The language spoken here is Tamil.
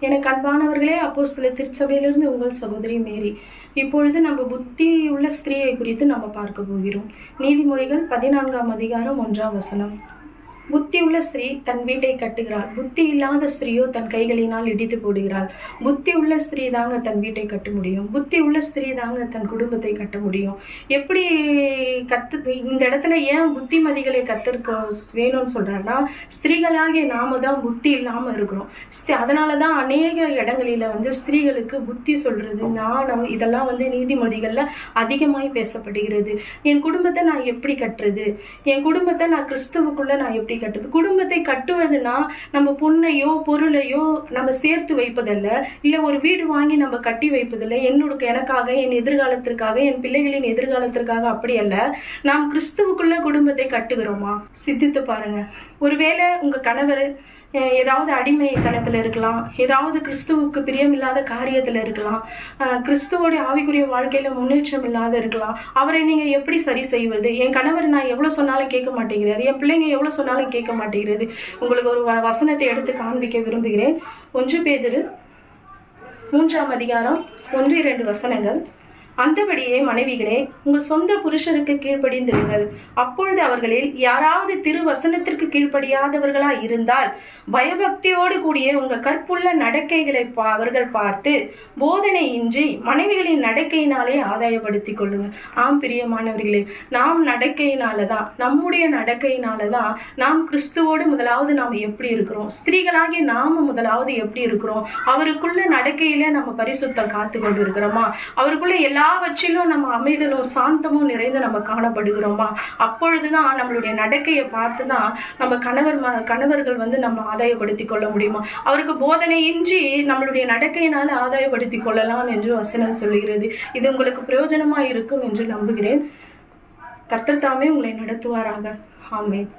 எனக்கு அன்பானவர்களே அப்போ சில திருச்சபையிலிருந்து உங்கள் சகோதரி மேரி. இப்பொழுது நம்ம புத்தி உள்ள ஸ்திரீயை குறித்து நம்ம பார்க்க போகிறோம். நீதிமொழிகள் பதினான்காம் அதிகாரம் ஒன்றாம் வசனம். புத்தி உள்ள ஸ்திரீ தன் வீட்டை கட்டுகிறாள். புத்தி இல்லாத ஸ்திரீயோ தன் கைகளினால் இடித்து போடுகிறாள். புத்தி உள்ள ஸ்திரீ தாங்க தன் வீட்டை கட்ட முடியும். புத்தி உள்ள ஸ்திரீ தாங்க தன் குடும்பத்தை கட்ட முடியும். எப்படி கத்து இந்த இடத்துல ஏன் புத்திமதிகளை கத்திருக்க வேணும்னு சொல்றாருன்னா ஸ்திரீகளாகிய நாம தான் புத்தி இல்லாமல் இருக்கிறோம். அதனால தான் அநேக இடங்களில வந்து ஸ்திரீகளுக்கு புத்தி சொல்றது நாணம் இதெல்லாம் வந்து நீதிமொழிகள்ல அதிகமாய் பேசப்படுகிறது. என் குடும்பத்தை நான் எப்படி கட்டுறது? என் குடும்பத்தை நான் கிறிஸ்துவுக்குள்ள நான் எப்படி கட்டுறது குடும்பத்தை கட்டுவதுன்னா நம்ம பொண்ணையோ பொருளையோ நம்ம சேர்த்து வைப்பதல்ல. இல்லை ஒரு வீடு வாங்கி நம்ம கட்டி வைப்பதில்லை. என்னோட எனக்காக என் எதிர்காலத்திற்காக என் பிள்ளைகளின் எதிர்காலத்திற்காக அப்படி அல்ல. நாம் கிறிஸ்துவுக்குள்ள குடும்பத்தை கட்டுகிறோமா? சிந்தித்து பாருங்க. ஒருவேளை உங்க கணவர் ஏதாவது அடிமைத்தனத்தில் இருக்கலாம். ஏதாவது கிறிஸ்துவுக்கு பிரியமில்லாத காரியத்தில் இருக்கலாம். கிறிஸ்துவோடைய ஆவிக்குரிய வாழ்க்கையில் முன்னேற்றம் இல்லாத இருக்கலாம். அவரை நீங்கள் எப்படி சரி செய்வது? என் கணவர் நான் எவ்வளோ சொன்னாலும் கேட்க மாட்டேங்கிறாரு. என் பிள்ளைங்க எவ்வளோ சொன்னாலும் கேட்க மாட்டேங்கிறது. உங்களுக்கு ஒரு வ- வசனத்தை எடுத்து காண்பிக்க விரும்புகிறேன். ஒன்று பேதிரு மூன்றாம் அதிகாரம் ஒன்று இரண்டு வசனங்கள். அந்தபடியே மனைவிகளே உங்கள் சொந்த புருஷருக்கு கீழ்ப்படிந்திருங்கள் அப்பொழுது அவர்களில் யாராவது திரு வசனத்திற்கு இருந்தால் பயபக்தியோடு கூடிய உங்கள் கற்புள்ள நடக்கைகளை பா- அவர்கள் பார்த்து போதனையின்றி மனைவிகளின் நடக்கையினாலே ஆதாயப்படுத்திக் கொள்ளுங்கள். ஆம் பிரியமானவர்களே நாம் நடக்கையினால தான் நம்முடைய நடக்கையினால தான் நாம் கிறிஸ்துவோடு முதலாவது நாம் எப்படி இருக்கிறோம்? ஸ்திரீகளாகிய நாம முதலாவது எப்படி இருக்கிறோம்? அவருக்குள்ள நடக்கையில நம்ம பரிசுத்தம் காத்து கொண்டு இருக்கிறோமா அவருக்குள்ள எல்லாவற்றிலும் நம்ம அமைதலும் சாந்தமும் நிறைந்து நம்ம காணப்படுகிறோமா? அப்பொழுதுதான் நம்மளுடைய நடக்கையை பார்த்து தான் நம்ம கணவர் கணவர்கள் வந்து நம்ம ஆதாயப்படுத்தி கொள்ள முடியுமா? அவருக்கு போதனையின்றி நம்மளுடைய நடக்கையினால ஆதாயப்படுத்தி கொள்ளலாம் என்று வசனம் சொல்லுகிறது. இது உங்களுக்கு பிரயோஜனமா இருக்கும் என்று நம்புகிறேன். கர்த்தர் தாமே உங்களை நடத்துவாராக. ஆமேன்.